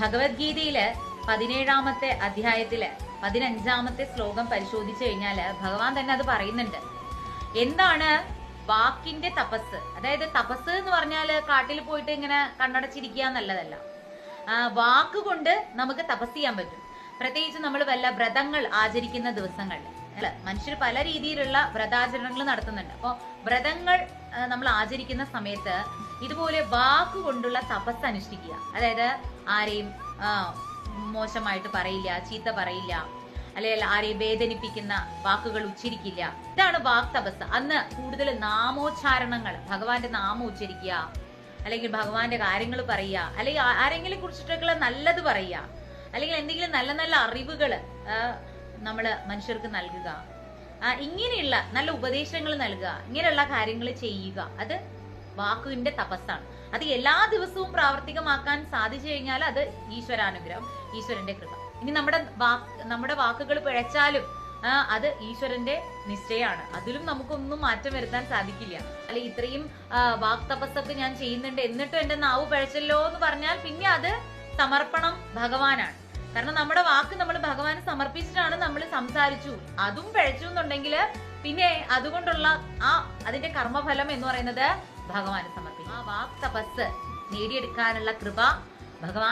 ഭഗവത്ഗീതയിൽ പതിനേഴാമത്തെ അധ്യായത്തിൽ പതിനഞ്ചാമത്തെ ശ്ലോകം പരിശോധിച്ചു കഴിഞ്ഞാൽ ഭഗവാൻ തന്നെ അത് പറയുന്നുണ്ട്. എന്താണ് വാക്കിന്റെ തപസ്? അതായത് തപസ് എന്ന് പറഞ്ഞാൽ കാട്ടിൽ പോയിട്ട് ഇങ്ങനെ കണ്ണടച്ചിരിക്കുക എന്നുള്ളതല്ല. വാക്കുകൊണ്ട് നമുക്ക് തപസ് ചെയ്യാൻ പറ്റും. പ്രത്യേകിച്ച് നമ്മൾ വല്ല വ്രതങ്ങൾ ആചരിക്കുന്ന ദിവസങ്ങളിൽ. മനുഷ്യർ പല രീതിയിലുള്ള വ്രതാചരണങ്ങൾ നടത്തുന്നുണ്ട്. അപ്പോൾ വ്രതങ്ങൾ നമ്മൾ ആചരിക്കുന്ന സമയത്ത് ഇതുപോലെ വാക്കുകൊണ്ടുള്ള തപസ് അനുഷ്ഠിക്കുക. അതായത് ആരെയും മോശമായിട്ട് പറയില്ല ചീത്ത പറയില്ല അല്ലെങ്കിൽ ആരെയും വേദനിപ്പിക്കുന്ന വാക്കുകൾ ഉച്ചരിക്കില്ല. ഇതാണ് വാക് തപസ് അന്ന് കൂടുതൽ നാമോച്ചാരണങ്ങൾ ഭഗവാന്റെ നാമം ഉച്ചരിക്കുക അല്ലെങ്കിൽ ഭഗവാന്റെ കാര്യങ്ങൾ പറയുക അല്ലെങ്കിൽ ആരെങ്കിലും കുറിച്ചിട്ടൊക്കെ നല്ലത് പറയുക അല്ലെങ്കിൽ എന്തെങ്കിലും നല്ല നല്ല അറിവുകൾ നമ്മൾ മനുഷ്യർക്ക് നൽകുക. ഇങ്ങനെയുള്ള നല്ല ഉപദേശങ്ങൾ നൽകുക ഇങ്ങനെയുള്ള കാര്യങ്ങൾ ചെയ്യുക. അത് വാക്കുവിന്റെ തപസ്സാണ്. അത് എല്ലാ ദിവസവും പ്രാവർത്തികമാക്കാൻ സാധിച്ചു കഴിഞ്ഞാൽ അത് ഈശ്വരാനുഗ്രഹം ഈശ്വരന്റെ കൃപ. ഇനി നമ്മുടെ നമ്മുടെ വാക്കുകൾ പിഴച്ചാലും അത് ഈശ്വരന്റെ നിശ്ചയമാണ്. അതിലും നമുക്കൊന്നും മാറ്റം വരുത്താൻ സാധിക്കില്ല. അല്ലെ ഇത്രയും വാക്ക് വാക് തപസ്സൊക്കെ ഞാൻ ചെയ്യുന്നുണ്ട് എന്നിട്ടും എന്റെ നാവ് പിഴച്ചല്ലോ എന്ന് പറഞ്ഞാൽ പിന്നെ അത് സമർപ്പണം ഭഗവാനാണ്. കാരണം നമ്മുടെ വാക്ക് നമ്മൾ ഭഗവാന് സമർപ്പിച്ചിട്ടാണ് നമ്മൾ സംസാരിച്ചു. അതും പിഴച്ചു എന്നുണ്ടെങ്കിൽ പിന്നെ അതുകൊണ്ടുള്ള ആ അതിന്റെ കർമ്മഫലം എന്ന് പറയുന്നത് ഭഗവാന് സമർപ്പിക്കും ആ വാക് തപസ് നേടിയെടുക്കാനുള്ള കൃപ ഭഗവാൻ